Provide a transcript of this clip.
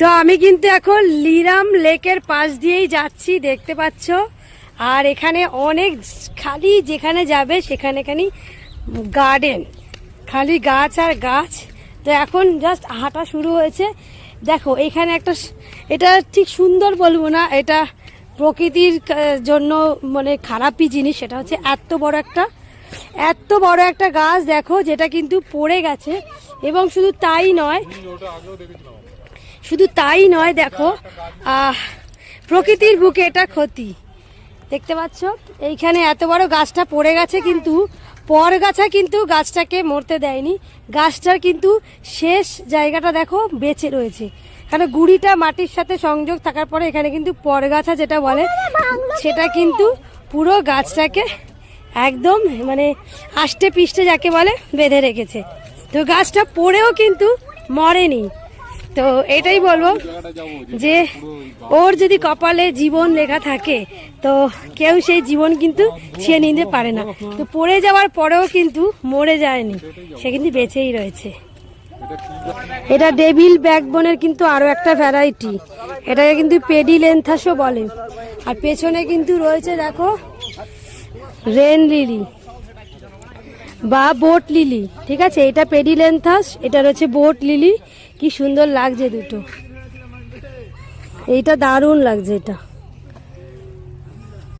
তো আমি কিন্তু এখন লিরাম লেকের পাশ দিয়েই যাচ্ছি, দেখতে পাচ্ছ। আর এখানে অনেক খালি যেখানে যাবে সেখানে খানি গার্ডেন খালি গাছ আর গাছ। তো এখন জাস্ট হাঁটা শুরু হয়েছে। দেখো, এখানে একটা এটা ঠিক সুন্দর বলব না, এটা প্রকৃতির জন্য মানে খারাপই জিনিস, সেটা হচ্ছে এত বড় একটা, এত বড় একটা গাছ দেখো, যেটা কিন্তু পড়ে গেছে। এবং শুধু তাই নয় শুধু তাই নয় দেখো আহ, প্রকৃতির বুকে এটা ক্ষতি। দেখতে পাচ্ছ? এইখানে এত বড় গাছটা পড়ে গেছে কিন্তু পরগাছা কিন্তু গাছটাকে মরতে দেয়নি। গাছটার কিন্তু শেষ জায়গাটা দেখো বেঁচে রয়েছে। কারণ গুড়িটা মাটির সাথে সংযোগ থাকার পরে এখানে কিন্তু পরগাছা যেটা বলে সেটা কিন্তু পুরো গাছটাকে একদম মানে আষ্টে পিষ্টে যাকে বলে বেঁধে রেখেছে। তো গাছটা পড়েও কিন্তু মরেনি। তো এটাই বলব যে ওর যদি কপালে জীবন লেখা থাকে, তো কেউ সেই জীবন কিন্তু ছিয়ে নিতে পারে না। তো পড়ে যাওয়ার পরেও কিন্তু মরে যায়নি। সে কিন্তু বেঁচেই রয়েছে। এটা ডেভিল ব্যাকবোনের কিন্তু আরও একটা ভ্যারাইটি এটাকে কিন্তু পেডি পেডিলেন্থাসও বলে আর পেছনে কিন্তু রয়েছে, দেখো, রেন লিলি। বা বোট লিলি, ঠিক আছে? এটা পেডিলেন্থাস এটা রয়েছে বোট লিলি। কি সুন্দর লাগছে দুটো। এইটা দারুণ লাগছে এটা।